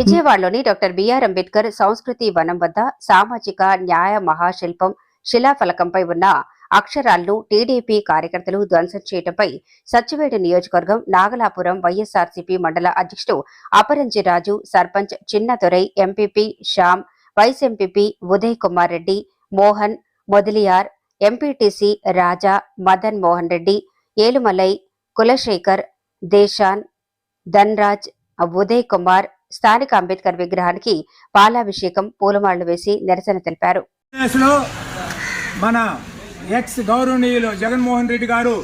విజయవాడలోని doctor BR Ambedkar సంస్కృతి వనం వద్ద సామాజిక న్యాయ మహాశిల్పం శిలాఫలకంపై ఉన్న అక్షరాలను టీడీపీ కార్యకర్తలు ధ్వంసం చేయడంపై సచ్చివేడు నియోజకవర్గం నాగలాపురం వైఎస్ఆర్సీపీ మండల అధ్యక్షుడు Aparanji Raju sarpanch Chinnadorai MPP Shyam vice MPP Uday Kumar Reddy Mohan Mudaliar MPTC Raja Madan Mohan Reddy Elumalai Kulasekhar Desan Dhanraj Uday Kumar స్థానిక అంబేద్కర్ విగ్రహానికి పాలాభిషేకం పూలమాళ్ళు వేసి నిరసన తెలిపారు. మన ఎక్స్ గౌరవనీయులు జగన్మోహన్ రెడ్డి గారు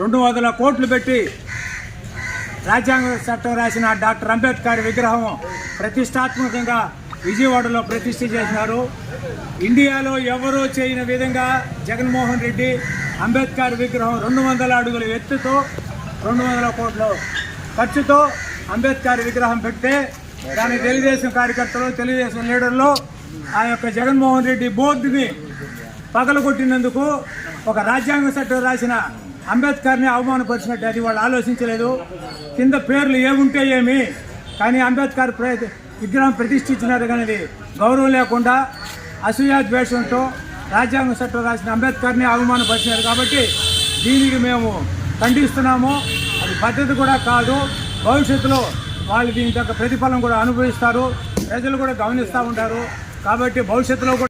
రెండు వందల కోట్లు పెట్టి రాజ్యాంగ చట్టం రాసిన డాక్టర్ అంబేద్కర్ విగ్రహం ప్రతిష్టాత్మకంగా విజయవాడలో ప్రతిష్ఠ చేసినారు. ఇండియాలో ఎవరూ చేయని విధంగా జగన్మోహన్ రెడ్డి అంబేద్కర్ విగ్రహం రెండు వందల అడుగుల ఎత్తుతో రెండు వందల కోట్ల ఖర్చుతో అంబేద్కర్ విగ్రహం పెడితే దాని తెలుగుదేశం కార్యకర్తలు తెలుగుదేశం లీడర్లు ఆ యొక్క జగన్మోహన్ రెడ్డి బోర్డుని పగలగొట్టినందుకు ఒక రాజ్యాంగ చట్టం రాసిన అంబేద్కర్ని అవమానపరిచినట్టు అది వాళ్ళు ఆలోచించలేదు. కింద పేర్లు ఏముంటే ఏమి కానీ అంబేద్కర్ విగ్రహం ప్రతిష్ఠించినారు కానీ గౌరవం లేకుండా అసూయా ద్వేషంతో రాజ్యాంగ చట్టం రాసిన అంబేద్కర్ని అవమానపరిచినారు కాబట్టి దీనికి మేము ఖండిస్తున్నాము. అది పద్ధతి కూడా కాదు. భవిష్యత్తులో వాళ్ళు దీని యొక్క ప్రతిఫలం కూడా అనుభవిస్తారు. ప్రజలు కూడా గమనిస్తూ ఉంటారు. కాబట్టి భవిష్యత్తులో కూడా